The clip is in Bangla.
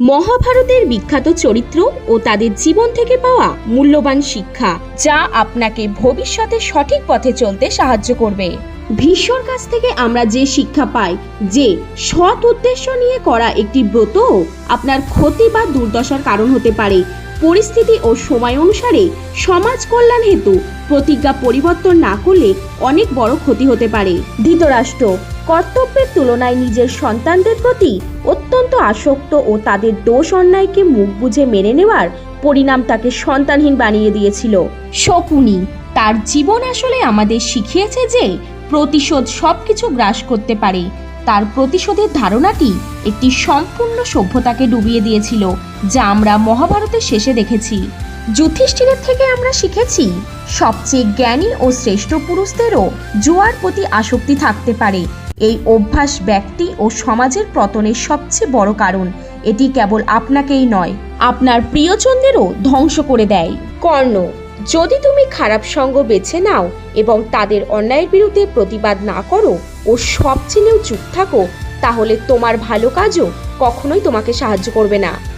মহাভারতের বিখ্যাত চরিত্র ও তাদের জীবন থেকে পাওয়া মূল্যবান শিক্ষা, যা আপনাকে ভবিষ্যতে সঠিক পথে চলতে সাহায্য করবে। ভীষ্মর কাছ থেকে আমরা যে শিক্ষা পাই, যে সৎ উদ্দেশ্য নিয়ে করা একটি ব্রত, আপনার ক্ষতি বা দুর্দশার কারণ হতে পারে। পরিস্থিতি ও সময় অনুসারে সমাজ কল্যাণ হেতু প্রতিজ্ঞা পরিবর্তন না করলে অনেক বড় ক্ষতি হতে পারে। ধৃতরাষ্ট্র, কর্তব্যের তুলনায় নিজের সন্তানদের প্রতি অত্যন্ত আসক্ত ও তাদের দোষ অন্যায়কে মুখ বুঝে মেনে নেওয়ার পরিণাম তাকে সন্তানহীন বানিয়ে দিয়েছিল। শকুনি, তার জীবন আসলে আমাদের শিখিয়েছে যে প্রতিশোধ সবকিছু গ্রাস করতে পারে। তার প্রতিশোধের ধারণাটি একটি সম্পূর্ণ সভ্যতাকে ডুবিয়ে দিয়েছিল, যা আমরা মহাভারতের শেষে দেখেছি। যুধিষ্ঠিরের থেকে আমরা শিখেছি, সবচেয়ে জ্ঞানী ও শ্রেষ্ঠ পুরুষদেরও জুয়ার প্রতি আসক্তি থাকতে পারে। এই অভ্যাস ব্যক্তি ও সমাজের পতনের সবচেয়ে বড় কারণ, এটি কেবল আপনাকেই নয়, আপনার প্রিয়জনদেরও ধ্বংস করে দেয়। কর্ণ যদি তুমি খারাপ সঙ্গ বেছে নাও এবং তাদের অন্যায়ের বিরুদ্ধে প্রতিবাদ না করো ও সব চিনেও চুপ থাকো, তাহলে তোমার ভালো কাজও কখনোই তোমাকে সাহায্য করবে না।